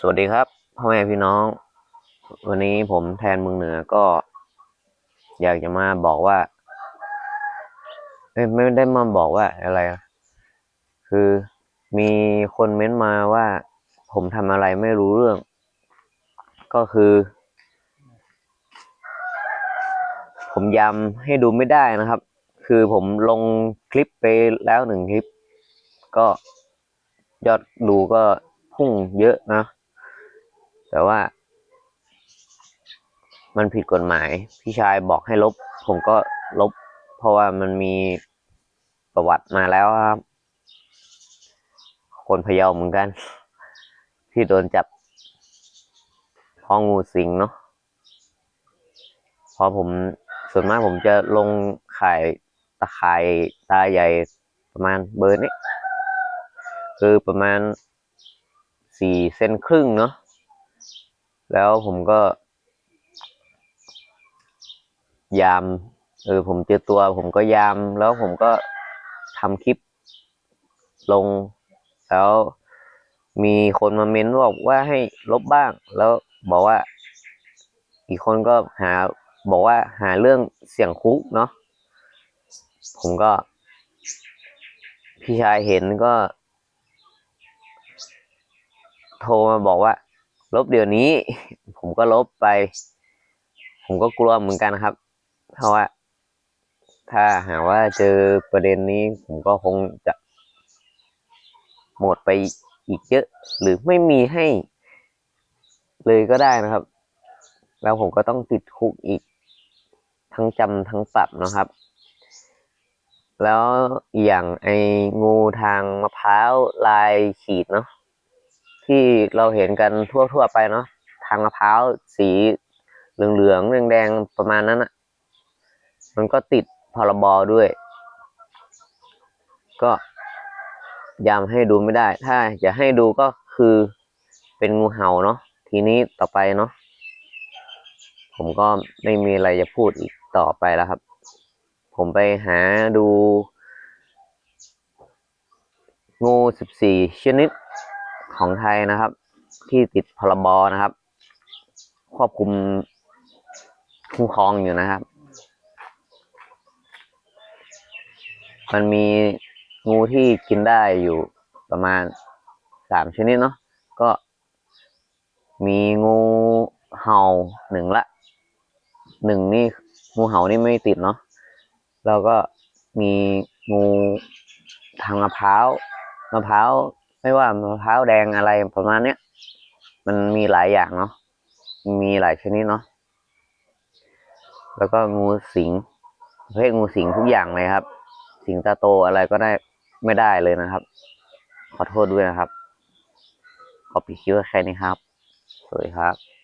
สวัสดีครับพ่อแม่พี่น้อง วันนี้ผมแทนมืองเหนือก็ อยากจะมาบอกว่าไม่ได้มาบอกว่าอะไร คือมีคนเม้นมาว่า ผมทำอะไรไม่รู้เรื่อง ก็คือ ผมยำให้ดูไม่ได้นะครับ คือผมลงคลิปไปแล้วหนึ่งคลิป ก็ยอดดูก็พุ่งเยอะนะ แต่ว่า มันผิดกฎหมาย พี่ชายบอกให้ลบ ผมก็ลบ เพราะว่ามันมีประวัติมาแล้วครับ คนพยาเหมือนกัน ที่โดนจับพองูสิงเนาะพอผมส่วนมากผมจะลงขายตะข่ายตาใหญ่ประมาณเบอร์นี้ คือประมาณสี่เซนครึ่งเนาะ แล้วผมก็ ยาม เออ ผมเจอตัว ผมก็ยาม แล้วผมก็ทำคลิปลง แล้วมีคนมาเม้นบอกว่าให้ลบบ้าง แล้วบอกว่า อีกคนก็หา บอกว่าหาเรื่องเสี่ยงคุกเนาะ ผมก็ พี่ชายเห็นก็ โทรมาบอกว่า ลบเดี๋ยวนี้ ผมก็ลบไป ผมก็กลัวเหมือนกันครับ เพราะว่า ถ้าหากว่าเจอประเด็นนี้ ผมก็คงจะ หมดไปอีกเยอะ หรือไม่มีให้ เลยก็ได้นะครับ แล้วผมก็ต้องติดคุกอีก ทั้งจำทั้งปรับนะครับ แล้วอย่างไอ้งูทางมะพร้าวลายขีดเนาะ ที่เราเห็นกันทั่วๆไปเนาะทางมะพร้าวสีเหลืองๆแดงๆประมาณนั้นอะมันก็ติดพรบด้วย ก็ยำให้ดูไม่ได้ ถ้าจะให้ดูก็คือเป็นงูเห่าเนาะทีนี้ต่อไปเนาะผมก็ไม่มีอะไรจะพูดอีกต่อไปแล้วครับ ผมไปหาดูงูสิบสี่ชนิด ของไทยนะครับ ที่ติดพรบนะครับ ควบคุมคุ้มครองอยู่นะครับ มันมีงูที่กินได้อยู่ประมาณสามชนิดเนาะก็มีงูเห่าหนึ่งละหนึ่งนี่งูเห่านี่ไม่ติดเนาะแล้วก็มีงูทางมะพร้าวมะพร้าว ไม่ว่ามะพร้าวแดงอะไรประมาณเนี้ยมันมีหลายอย่างเนาะมีหลายชนิดเนาะแล้วก็งูสิงประเภทงูสิงทุกอย่างเลยครับ สิงตาโตอะไรก็ได้ไม่ได้เลยนะครับ ขอโทษด้วยนะครับ ขอปิดคลิปไว้แค่นี้ครับ สวัสดีครับ